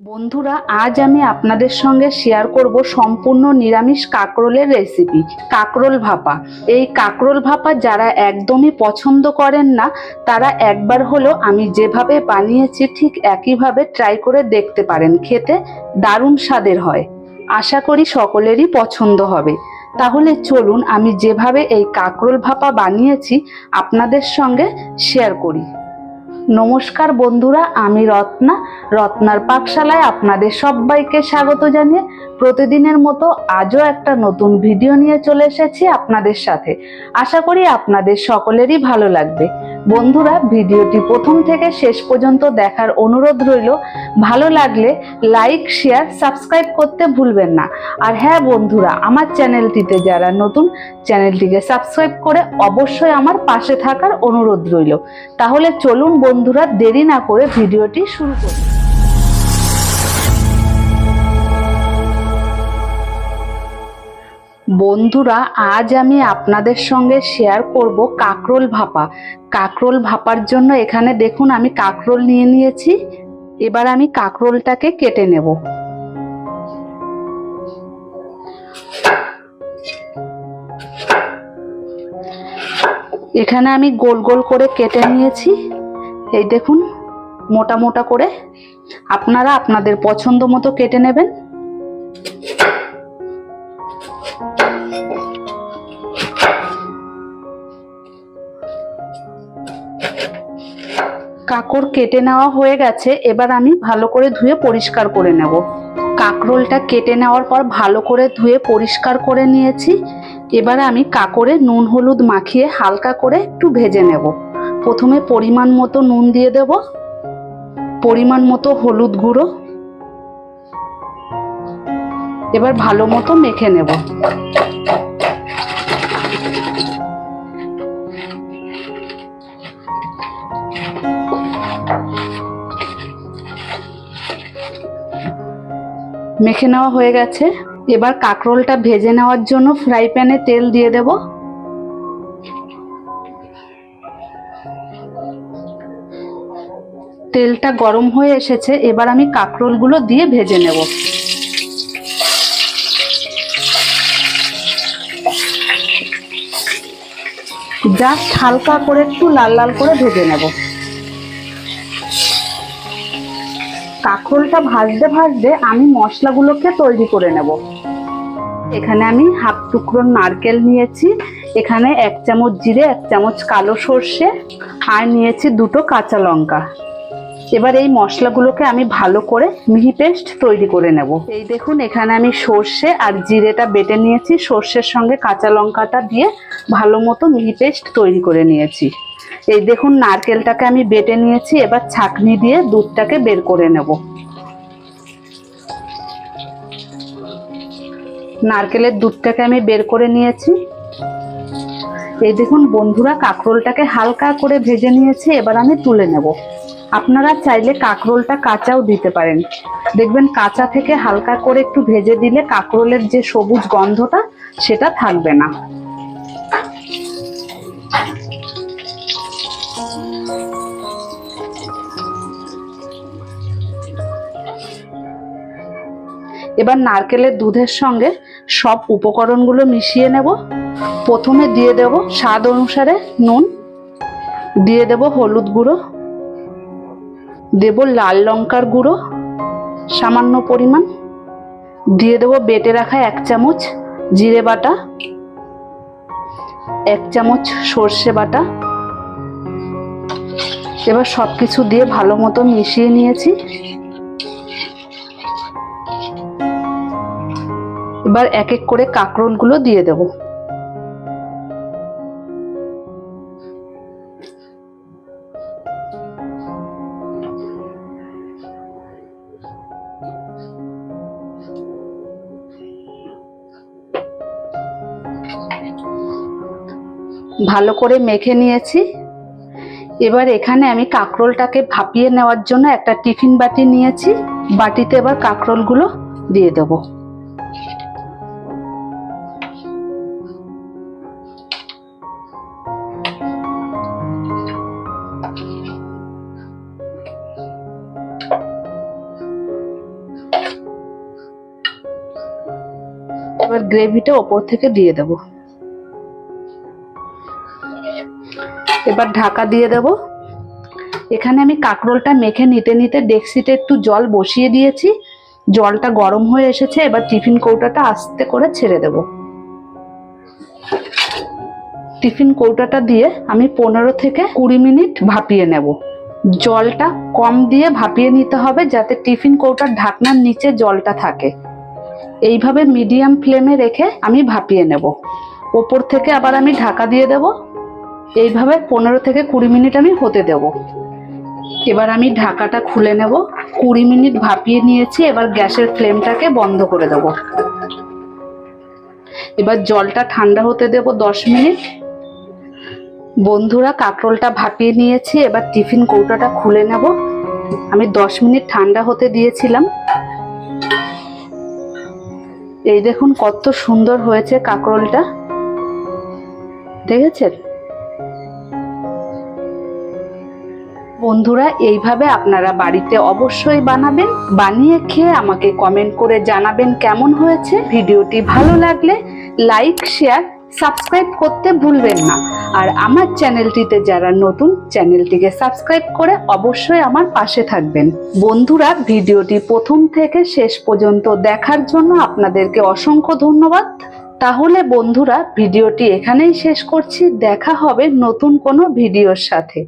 বন্ধুরা, আজ আমি আপনাদের সঙ্গে শেয়ার করব সম্পূর্ণ নিরামিষ কাকরোলের রেসিপি কাকরোল ভাপা। এই কাকরোল ভাপা যারা একদমই পছন্দ করেন না, তারা একবার হলো আমি যেভাবে বানিয়েছি ঠিক একইভাবে ট্রাই করে দেখতে পারেন, খেতে দারুণ স্বাদের হয়। আশা করি সকলেরই পছন্দ হবে। তাহলে চলুন, আমি যেভাবে এই কাকরোল ভাপা বানিয়েছি, আপনাদের সঙ্গে শেয়ার করি। নমস্কার বন্ধুরা আমি রত্না। রত্নার পাকশালায় আপনাদের সবাইকে স্বাগত জানিয়ে প্রতিদিনের মতো আজও একটা নতুন ভিডিও নিয়ে চলে এসেছি আপনাদের সাথে। আশা করি আপনাদের সকলেরই ভালো লাগবে। বন্ধুরা, ভিডিওটি প্রথম থেকে শেষ পর্যন্ত দেখার অনুরোধ রইল, ভালো লাগলে লাইক, শেয়ার, সাবস্ক্রাইব করতে ভুলবেন না। আর হ্যাঁ বন্ধুরা, আমার চ্যানেলটিতে যারা নতুন, চ্যানেলটিকে সাবস্ক্রাইব করে অবশ্যই আমার পাশে থাকার অনুরোধ রইল। তাহলে চলুন বন্ধুরা, দেরি না করে ভিডিওটি শুরু করি। বন্ধুরা, আজ আমি আপনাদের সঙ্গে শেয়ার করব কাকরোল ভাপা। কাকরোল ভাপার জন্য এখানে দেখুন, আমি কাকরোল নিয়ে নিয়েছি। এবার আমি কাকরোলটাকে কেটে নেব। এখানে আমি গোল গোল করে কেটে নিয়েছি। এই দেখুন, মোটা মোটা করে। আপনারা আপনাদের পছন্দ মতো কেটে নেবেন। কাকড় কেটে নেওয়া হয়ে গেছে, এবার আমি ভালো করে ধুয়ে পরিষ্কার করে নেব। কাকরোলটা কেটে নেওয়ার পর ভালো করে ধুয়ে পরিষ্কার করে নিয়েছি। এবার আমি কাঁকড়ে নুন হলুদ মাখিয়ে হালকা করে একটু ভেজে নেব। প্রথমে পরিমাণ মতো নুন দিয়ে দেব। পরিমাণ মতো হলুদ গুঁড়ো। এবার ভালো মতো মেখে নেব। মেখে নেওয়া হয়ে গেছে। এবার কাকরোলটা ভেজে নেওয়ার জন্য ফ্রাই প্যানে তেল দিয়ে দেব। তেলটা গরম হয়ে এসেছে, এবার আমি কাকরোলগুলো দিয়ে ভেজে নেব। জাস্ট হালকা করে একটু লাল লাল করে ভেজে নেব। কাঁকরোলটা ভাজতে ভাজতে আমি মশলাগুলোকে তৈরি করে নেব। এখানে আমি হাফ টুকরো নারকেল নিয়েছি, এখানে এক চামচ জিরে, এক চামচ কালো সর্ষে, আর নিয়েছি দুটো কাঁচা লঙ্কা। এবার এই মশলাগুলোকে আমি ভালো করে মিহি পেস্ট তৈরি করে নেব। এই দেখুন, এখানে আমি সর্ষে আর জিরেটা বেটে নিয়েছি। সর্ষের সঙ্গে কাঁচা লঙ্কাটা দিয়ে ভালো মতো মিহি পেস্ট তৈরি করে নিয়েছি। এই দেখুন নারকেলটাকে আমি বেটে নিয়েছি, এবার ছাকনি দিয়ে দুধটাকে বের করে নেব। নারকেলের দুধটাকে আমি বের করে নিয়েছি। এই দেখুন বন্ধুরা, কাঁকরোলটাকে হালকা করে ভেজে নিয়েছি, এবার আমি তুলে নেব। আপনারা চাইলে কাঁকরোলটা কাঁচাও দিতে পারেন। দেখবেন কাঁচা থেকে হালকা করে একটু ভেজে দিলে কাঁকরোলের যে সবুজ গন্ধটা, সেটা থাকবে না। এবার নারকেলের দুধের সঙ্গে সব উপকরণগুলো মিশিয়ে নেব। প্রথমে দিয়ে দেব স্বাদ অনুসারে নুন, দিয়ে দেব হলুদ গুঁড়ো, দেব লাল লঙ্কার গুঁড়ো, সামান্য পরিমাণ, দিয়ে দেব বেটে রাখা এক চামচ জিরে বাটা, এক চামচ সর্ষে বাটা। এবার সব কিছু দিয়ে ভালো মতো মিশিয়ে নিয়েছি। এবার এক এক করে কাঁকরোলগুলো দিয়ে দেব। ভালো করে মেখে নিয়েছি। এবার এখানে আমি কাঁকরোলটাকে ভাপিয়ে নেওয়ার জন্য একটা টিফিন বাটি নিয়েছি। বাটিতে এবার কাঁকরোলগুলো দিয়ে দেবো। এবার গ্রেভিটা ওপর থেকে দিয়ে দেব। এবার ঢাকা দিয়ে দেব। এখানে আমি কাঁকরোলটা মেখে নিতে নিতে ডেক্সিতে একটু জল বসিয়ে দিয়েছি। জলটা গরম হয়ে এসেছে, এবার টিফিন কৌটাটা আস্তে করে ছেড়ে দেব। টিফিন কৌটাটা দিয়ে আমি পনেরো থেকে কুড়ি মিনিট ভাপিয়ে নেব। জলটা কম দিয়ে ভাপিয়ে নিতে হবে যাতে টিফিন কৌটার ঢাকনার নিচে জলটা থাকে। এইভাবে মিডিয়াম ফ্লেমে রেখে আমি ভাপিয়ে নেব। ওপর থেকে আবার আমি ঢাকা দিয়ে দেব। এইভাবে পনেরো থেকে কুড়ি মিনিট আমি হতে দেব। এবার আমি ঢাকাটা খুলে নেব। কুড়ি মিনিট ভাপিয়ে নিয়েছি, এবার গ্যাসের ফ্লেমটাকে বন্ধ করে দেব। এবার জলটা ঠান্ডা হতে দেব দশ মিনিট। বন্ধুরা, কাঁকরোলটা ভাপিয়ে নিয়েছি, এবার টিফিন কৌটাটা খুলে নেব। আমি দশ মিনিট ঠান্ডা হতে দিয়েছিলাম। এই দেখুন কত সুন্দর হয়েছে কাকরোলটা। দেখেছেন? বন্ধুরা, এইভাবে আপনারা বাড়িতে অবশ্যই বানাবেন। বানিয়ে খেয়ে আমাকে কমেন্ট করে জানাবেন কেমন হয়েছে। ভিডিওটি ভালো লাগলে লাইক, শেয়ার সাবস্ক্রাইব করতে ভুলবেন না। আর আমার চ্যানেলটিতে যারা নতুন, চ্যানেলটিকে সাবস্ক্রাইব করে অবশ্যই আমার পাশে থাকবেন। বন্ধুরা, ভিডিওটি প্রথম থেকে শেষ পর্যন্ত দেখার জন্য আপনাদেরকে অসংখ্য ধন্যবাদ। তাহলে বন্ধুরা, ভিডিওটি এখানেই শেষ করছি। দেখা হবে নতুন কোনো ভিডিওর সাথে।